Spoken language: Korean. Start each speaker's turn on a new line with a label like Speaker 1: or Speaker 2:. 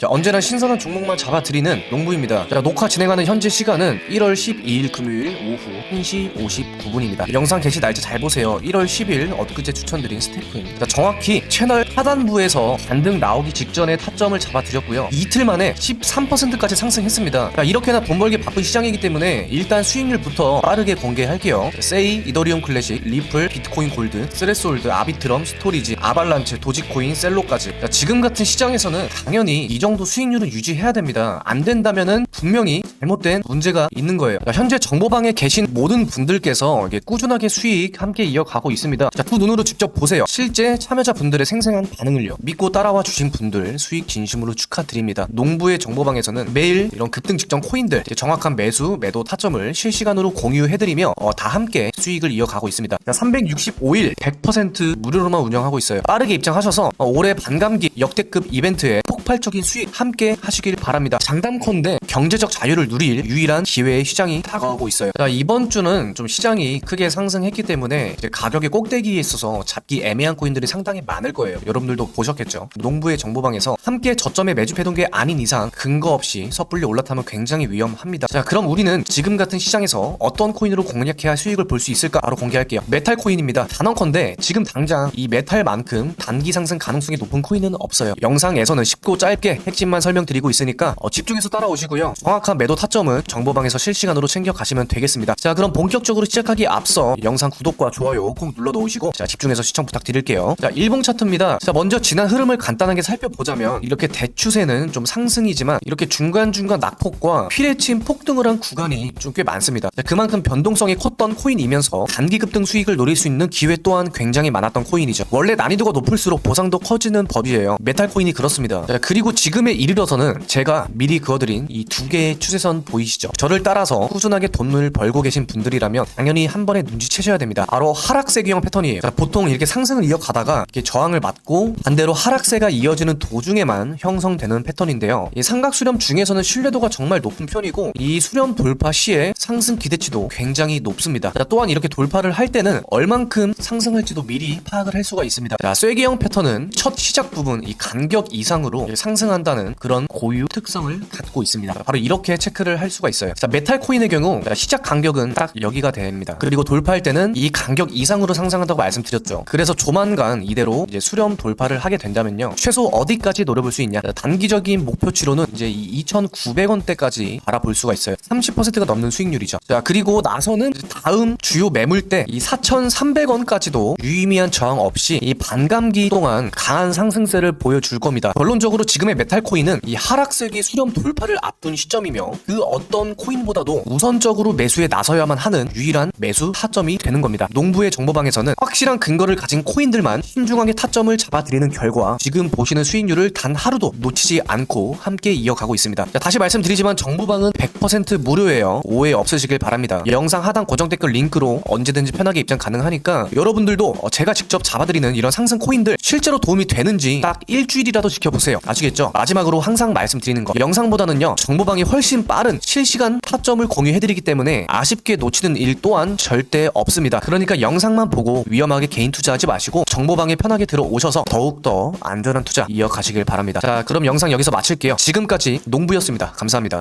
Speaker 1: 자, 언제나 신선한 종목만 잡아드리는 농부입니다. 자, 녹화 진행하는 현재 시간은 1월 12일 금요일 오후 1시 59분입니다. 영상 게시 날짜 잘 보세요. 1월 10일 엊그제 추천드린 스태프입니다. 자, 정확히 채널 하단부에서 반등 나오기 직전에 타점을 잡아드렸고요. 이틀 만에 13%까지 상승했습니다. 자, 이렇게나 돈 벌기 바쁜 시장이기 때문에 일단 수익률부터 빠르게 공개할게요. 자, 세이, 이더리움 클래식, 리플, 비트코인 골드, 스레솔드, 아비트럼, 스토리지, 아발란체, 도지코인, 셀로까지. 자, 지금 같은 시장에서는 당연히 이 정도 수익률은 유지해야 됩니다. 안 된다면은 분명히 잘못된 문제가 있는 거예요. 자, 현재 정보방에 계신 모든 분들께서 꾸준하게 수익 함께 이어가고 있습니다. 자, 두 눈으로 직접 보세요. 실제 참여자 분들의 생생한 반응을요. 믿고 따라와 주신 분들 수익 진심으로 축하드립니다. 농부의 정보방에서는 매일 이런 급등 직전 코인들 정확한 매수, 매도 타점을 실시간으로 공유해드리며 어, 다 함께 수익을 이어가고 있습니다. 자, 365일 100% 무료로만 운영하고 있어요. 빠르게 입장하셔서 어, 올해 반감기 역대급 이벤트에 폭발적인 수익 함께 하시길 바랍니다. 장담컨대 경제적 자유를 누릴 유일한 기회의 시장이 다가오고 있어요. 자, 이번 주는 좀 시장이 크게 상승했기 때문에 가격의 꼭대기에 있어서 잡기 애매한 코인들이 상당히 많을 거예요. 여러분들도 보셨겠죠? 농부의 정보방에서 함께 저점에 매집해둔 게 아닌 이상 근거 없이 섣불리 올라타면 굉장히 위험합니다. 자, 그럼 우리는 지금 같은 시장에서 어떤 코인으로 공략해야 수익을 볼 수 있을까 바로 공개할게요. 메탈 코인입니다. 단언컨대 지금 당장 이 메탈만큼 단기 상승 가능성이 높은 코인은 없어요. 영상에서는 쉽고 짧게 핵심만 설명드리고 있으니까 어, 집중해서 따라오시고요. 정확한 매도 타점은 정보방에서 실시간으로 챙겨 가시면 되겠습니다. 자, 그럼 본격적으로 시작하기 앞서 영상 구독과 좋아요 꼭 눌러 놓으시고 자, 집중해서 시청 부탁드릴게요. 자, 일봉 차트입니다. 자, 먼저 지난 흐름을 간단하게 살펴보자면 이렇게 대추세는 좀 상승이지만 이렇게 중간중간 낙폭과 피레침 폭등을 한 구간이 좀 꽤 많습니다. 자, 그만큼 변동성이 컸던 코인이면서 단기 급등 수익을 노릴 수 있는 기회 또한 굉장히 많았던 코인이죠. 원래 난이도가 높을수록 보상도 커지는 법이에요. 메탈 코인이 그렇습니다. 자, 그리고 지금 에 이르러서는 제가 미리 그어드린 이 두 개의 추세선 보이시죠? 저를 따라서 꾸준하게 돈을 벌고 계신 분들이라면 당연히 한 번에 눈치채셔야 됩니다. 바로 하락세 규형 패턴이에요. 자, 보통 이렇게 상승을 이어가다가 이렇게 저항을 맞고 반대로 하락세가 이어지는 도중에만 형성되는 패턴인데요. 이 삼각 수렴 중에서는 신뢰도가 정말 높은 편이고 이 수렴 돌파 시에 상승 기대치도 굉장히 높습니다. 자, 또한 이렇게 돌파를 할 때는 얼만큼 상승할지도 미리 파악을 할 수가 있습니다. 자, 쐐기형 패턴은 첫 시작 부분 이 간격 이상으로 상승한 다는 그런 고유 특성을 갖고 있습니다. 바로 이렇게 체크를 할 수가 있어요. 자, 메탈 코인의 경우 자, 시작 간격은 딱 여기가 됩니다. 그리고 돌파할 때는 이 간격 이상으로 상승한다고 말씀드렸죠. 그래서 조만간 이대로 이제 수렴 돌파를 하게 된다면요. 최소 어디까지 노려볼 수 있냐? 자, 단기적인 목표치로는 이제 이 2,900원대까지 바라볼 수가 있어요. 30%가 넘는 수익률이죠. 자, 그리고 나서는 다음 주요 매물대 이 4,300원까지도 유의미한 저항 없이 이 반감기 동안 강한 상승세를 보여줄 겁니다. 결론적으로 지금의 메탈 코인은 이 하락세기 수렴 돌파를 앞둔 시점이며 그 어떤 코인보다도 우선적으로 매수에 나서야만 하는 유일한 매수 타점이 되는 겁니다. 농부의 정보방에서는 확실한 근거를 가진 코인들만 신중하게 타점을 잡아드리는 결과 지금 보시는 수익률을 단 하루도 놓치지 않고 함께 이어가고 있습니다. 자, 다시 말씀드리지만 정보방은 100% 무료예요. 오해 없으시길 바랍니다. 영상 하단 고정 댓글 링크로 언제든지 편하게 입장 가능하니까 여러분들도 어, 제가 직접 잡아드리는 이런 상승 코인들 실제로 도움이 되는지 딱 일주일이라도 지켜보세요. 아시겠죠? 마지막으로 항상 말씀드리는 거 영상보다는요 정보방이 훨씬 빠른 실시간 타점을 공유해드리기 때문에 아쉽게 놓치는 일 또한 절대 없습니다. 그러니까 영상만 보고 위험하게 개인 투자하지 마시고 정보방에 편하게 들어오셔서 더욱더 안전한 투자 이어가시길 바랍니다. 자 그럼 영상 여기서 마칠게요. 지금까지 농부였습니다. 감사합니다.